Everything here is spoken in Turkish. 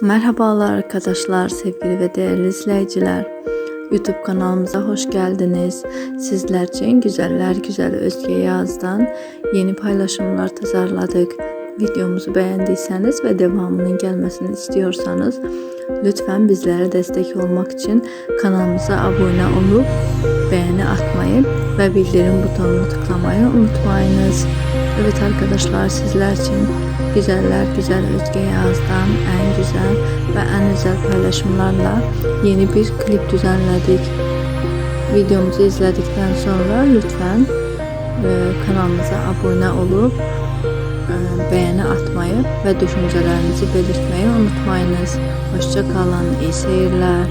Merhabalar arkadaşlar, sevgili ve değerli izleyiciler. YouTube kanalımıza hoş geldiniz. Sizler için güzeller güzel Özge Yaz'dan yeni paylaşımlar tasarladık. Videomuzu beğendiyseniz ve devamının gelmesini istiyorsanız lütfen bizlere destek olmak için kanalımıza abone olup ve bildirim butonunu tıklamayı unutmayınız. Evet arkadaşlar sizler için güzeller güzel Özge Yaz'dan en güzel ve en özel paylaşımlarla yeni bir klip düzenledik. Videomuzu izledikten sonra lütfen e, kanalımıza abone olup e, beğeni atmayı ve düşüncelerinizi belirtmeyi unutmayınız. Hoşça kalın, iyi seyirler.